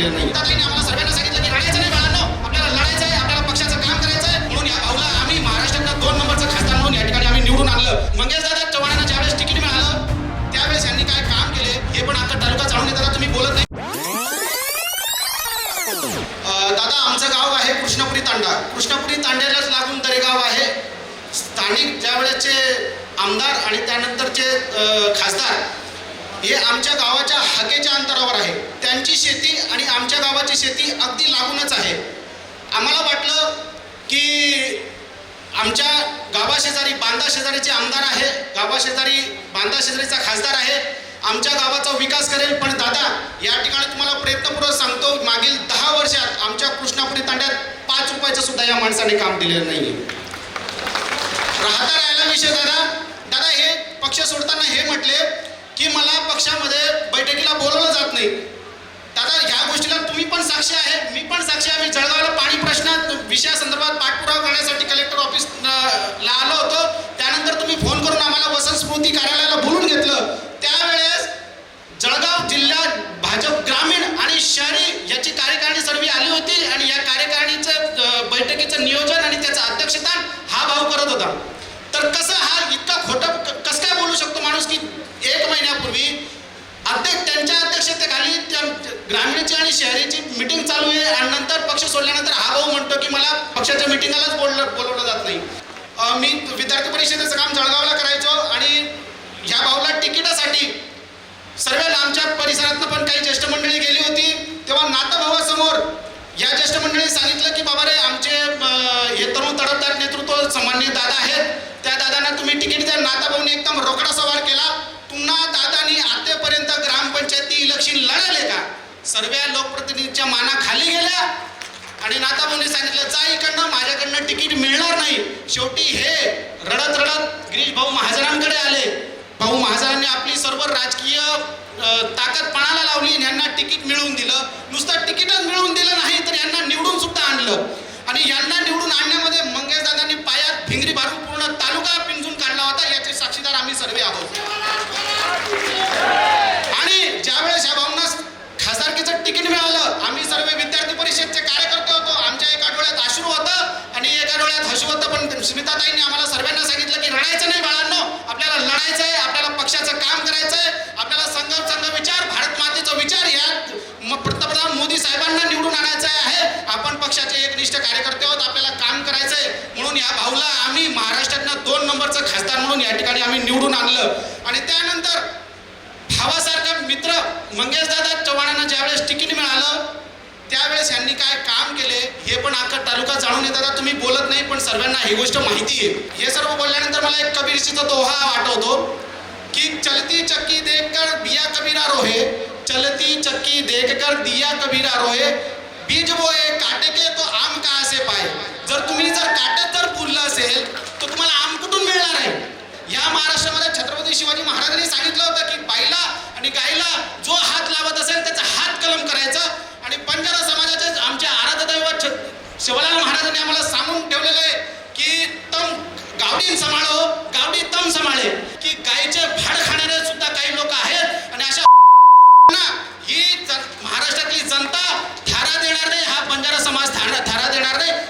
दिलेलं नाही आम्हाला सर्वांना सांगितलं की लढायचं नाही बाळांनो आपल्याला लढायचं आहे आपल्याला पक्षाचं काम करायचं आहे. म्हणून या भाऊला आम्ही महाराष्ट्रातला दोन नंबरचा खासदार म्हणून या ठिकाणी आम्ही निवडून आणलं. मंगेश दादा चव्हाणांना ज्यावेळेस तिकीट मिळालं त्यावेळेस यांनी काय काम केले हे पण आता तालुका चालून येताना तुम्ही बोलत नाही. दादा आमचं गाव आहे कृष्णपुरी तांडा. कृष्णपुरी तांड्यालाच लागून दरेगाव आहे. स्थानिक ज्यावेळेसचे आमदार आणि त्यानंतरचे खासदार हे आमच्या गावाच्या हकेच्या अंतरावर आहे. त्यांची शेती आणि आमच्या गावाची शेती अगदी लागूनच आहे. आम्हाला वाटलं की आमच्या गावाशेजारी बांदा शेजारीचे आमदार आहे गावाशेजारी बांदा शेजारीचा खासदार आहे आमच्या गावाचा विकास करेल. पण दादा या ठिकाणी तुम्हाला प्रयत्नपूर्वक सांगतो मागील दहा वर्षात आमच्या कृष्णापुरी तांड्यात पाच रुपयाचं सुद्धा या माणसाने काम दिलेलं नाही राहता राहिला विषय दादा. दादा हे पक्ष सोडताना हे म्हटले पक्षामध्ये बैठकीला बोलवलं जात नाही. दादा ह्या गोष्टीला तुम्ही पण साक्षी आहे मी पण साक्षी आहे. मी जळगावला पाणी प्रश्नात विषयासंदर्भात पाठपुरावा करण्यासाठी कलेक्टर ऑफिस ला आलो होतो. त्यानंतर तुम्ही फोन करून आम्हाला वसंत स्मृती कार्यालयाला बोलून घेतलं. त्यावेळेस जळगाव जिल्ह्यात भाजप ग्रामीण आणि शहरी याची कार्यकारिणी सर्व आली होती आणि या कार्यकारिणीचं बैठकीचं नियोजन आणि त्याचं अध्यक्षता हा भाऊ करत होता. तर कसं हा इतका खोटं कसं काय बोलू शकतो माणूस की एक महिन्यापूर्वी अध्यक्ष त्यांच्या अध्यक्षतेखाली त्या ग्रामीणची आणि शहरीची मिटिंग चालू आहे आणि नंतर पक्ष सोडल्यानंतर हा भाऊ म्हणतो की मला पक्षाच्या मिटिंगालाच बोललं बोलवलं जात नाही. मी विद्यार्थी परिषदेचं काम जळगावला करायचो आणि ह्या भाऊला तिकिटासाठी सर्व लांबच्या परिसरातनं पण काही ज्येष्ठ मंडळी गेली होती. तेव्हा नाताभावासमोर या ज्येष्ठ मंडळी सांगितलं की बाबा रे आमचे हे तरुण तडफदार नेतृत्व सामान्य दादा आहेत. त्या दादांना तुम्ही तिकीट द्या. नाताभाऊने एकदम रोकडा सवाल केला सर्व लोकप्रतिनिधीच्या माना खाली गेल्या. आणि नाताभाऊने सांगितलं जा इकडनं माझ्याकडनं तिकीट मिळणार नाही. शेवटी हे रडत रडत गिरीश भाऊ महाजनांकडे आले. भाऊ महाजनांनी आपली सर्व राजकीय ताकद पणाला लावली आणि यांना तिकीट मिळवून दिलं. नुसतं तिकीटच मिळवून दिलं नाही तर यांना निवडून सुद्धा आणलं. आणि यांना निवडून आणण्यामध्ये मंगेश दादांनी पायात भिंगरी भारून पूर्ण तालुका पिंजून काढला होता याचे साक्षीदार आम्ही सर्वे आहोत आणि ज्यावेळेस या भाऊंना खासदारकीचं तिकीट मिळालं आम्ही सर्व विद्यार्थी परिषदचे कार्यकर्ते होतो आमच्या एका डोळ्यात अश्रू होतं आणि एका डोळ्यात हसू होतं पण स्मिताताईंनी आम्हाला सर्वांना सांगितलं की रडायचं नाही बाळांनो आपल्याला लढायचं आहे आपल्याला पक्षाचं काम करायचं आहे आपल्याला संघ संघ विचार भारत मातेचा विचार या म- पंतप्रधान मोदी साहेबांना निवडून आणायचं आहे आपण पक्षाचे एकनिष्ठ कार्यकर्ते आहोत आपल्याला काम करायचं आहे म्हणून या भाऊला आम्ही महाराष्ट्रातनं दोन नंबरचं खासदार म्हणून या ठिकाणी आम्ही निवडून आणलं. आणि त्यानंतर भावासारखा मित्र मंगेशदादा चव्हाणांना ज्यावेळेस तिकीट मिळालं त्यावेळेस यांनी काय काम केले हे पण अख्खा तालुका जाणून येतात. आता तुम्ही बोलत नाही पण सर्वांना ही गोष्ट माहिती आहे. हे सर्व बोलल्यानंतर मला एक कबीरशीचा दोहा आठवतो की चलती चक्की देखकर दिया कबीरा रोहे चलती चक्की देखकर दिया कबीरा रोहे बीज बोए काटे के तो आम कहाँ से पाए? असेल तो तुम्हाला आम कुठून मिळणार आहे? या महाराष्ट्रामध्ये छत्रपती शिवाजी महाराजांनी सांगितलं होतं की बाईला आणि गाईला जो हात लावत असेल त्याचा हात कलम करायचा. आणि बंजारा समाजाचे आमचे आराधदैवत छ- शिवलाल महाराजांनी आम्हाला सांगून ठेवलेलं आहे की तम गावडी सांभाळो गावडी तम सांभाळे. की गायचे भाड खाणारे